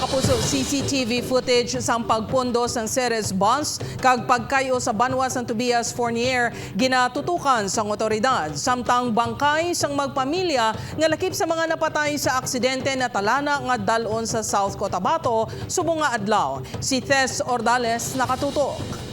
kapuso CCTV footage sang pagpundos ng Ceres bus kag pagkayo sa banwa sang Tobias Fournier ginatutukan sang otoridad samtang bangkay sang magpamilya nga lakip sa mga napatay sa aksidente na talana nga dalon sa South Cotabato subong nga adlaw. Si Tess Ordales nakatutok.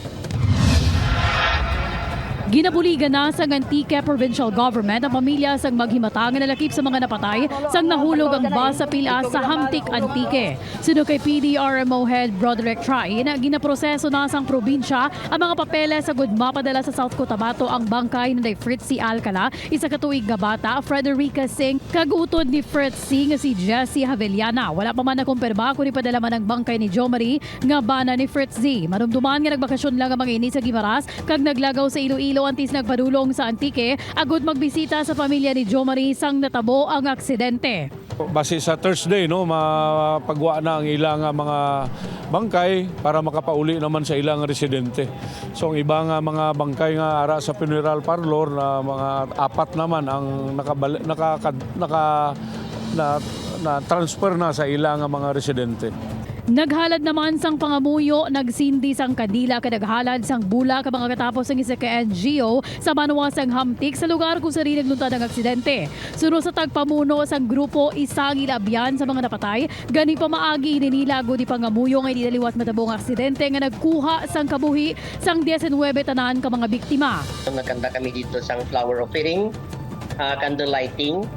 Ginabuligan na sa Antique Provincial Government ang pamilya sang maghimatang na lakip sa mga napatay sang nahulog ang bus sa pila sa Hamtik Antique. Sino kay PDRMO Head Broderick Train, ginaproseso na sang probinsya ang mga papeles sa gudma padala sa South Cotabato ang bangkay ni Fritz. Alcala, isa katuig nga bata, Frederica Singh, kagutod ni Fritz nga si Jessie Haveliana. Wala pa man nakumpirma kung ipadala man ang bangkay ni Jo Marie nga bana ni Fritz Z. Marumduman nga nagbakasyon lang ang mga ini sa Gimaras kag naglagaw sa Iloilo antis nagpadulong sa Antique agud magbisita sa pamilya ni Jo Marie sang natabo ang aksidente. Base sa Thursday, no, mapagwa na ang ilang nga mga bangkay para makapauli naman sa ilang residente. So ang iba nga mga bangkay nga ara sa funeral parlor na mga apat naman ang nakabali, naka, naka na, na transfer na sa ilang nga mga residente. Naghalad naman sang pangamuyo, nagsindi sang kadila kadaghalad sang bula ka mga katapos ang isa ka NGO sa Banwa sang Hamtik sa lugar kung sari nagluntad ang aksidente. Suno sa tagpamuno sang grupo isang ilabyan sa mga napatay, gani pa maagi ninilago di pangamuyo nga idiliwat matabong aksidente nga nagkuha sang kabuhi sang 19 tanan ka mga biktima. Nagkanta kami dito sa flower offering, uh, candle lighting,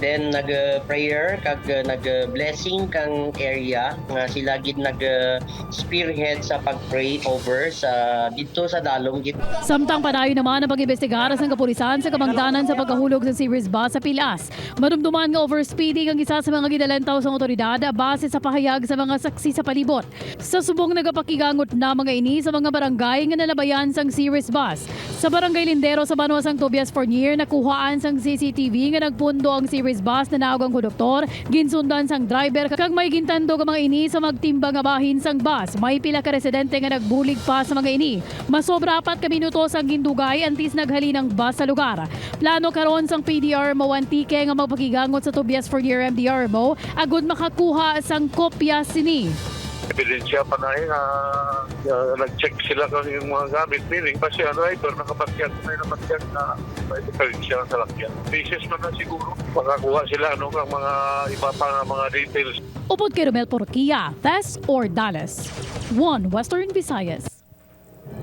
then nag-prayer, kag nag-blessing kang area nga sila gid nag-spearhead sa pag-pray over sa dito sa dalong gid Samtang padayon naman ang pag-imbestigar sa kapulisan sa kamangdanan sa pagkahulog sa series bus sa Pilas. Marumduman nga overspeeding ang isa sa mga gidalentaw sa otoridad base sa pahayag sa mga saksi sa palibot. Sa subong nagapakigangot na mga ini sa mga barangay nga nalabayan sang series bus. Sa barangay Lindero sa Banwa sang Tobias Fournier nakuhaan sang CCTV nga nagpundo ang series bus na naog ang konduktor, ginsundan sang driver kag may gintando ka mga ini sa magtimba nga bahin sang bus. May pila ka residente nga nagbulig pa sa mga ini. Masobra apat ka minuto sang gindugay antis naghali ng bus sa lugar. Plano karon sang PDR mo antike nga magpakigangot sa Tobias Fournier MDR mo agud makakuha sang kopya sini. Ebidensya pa na eh, ah, ah, nag-check sila kung yung mga gamit. Meaning, kasi ang driver nakapatyag, may napatyag na may diferensya sa lakyan. Basis man na siguro, makakuha sila ano, ng mga iba pa nga mga details Upod kay Romel Porquia, Tess or Dallas. One Western Visayas.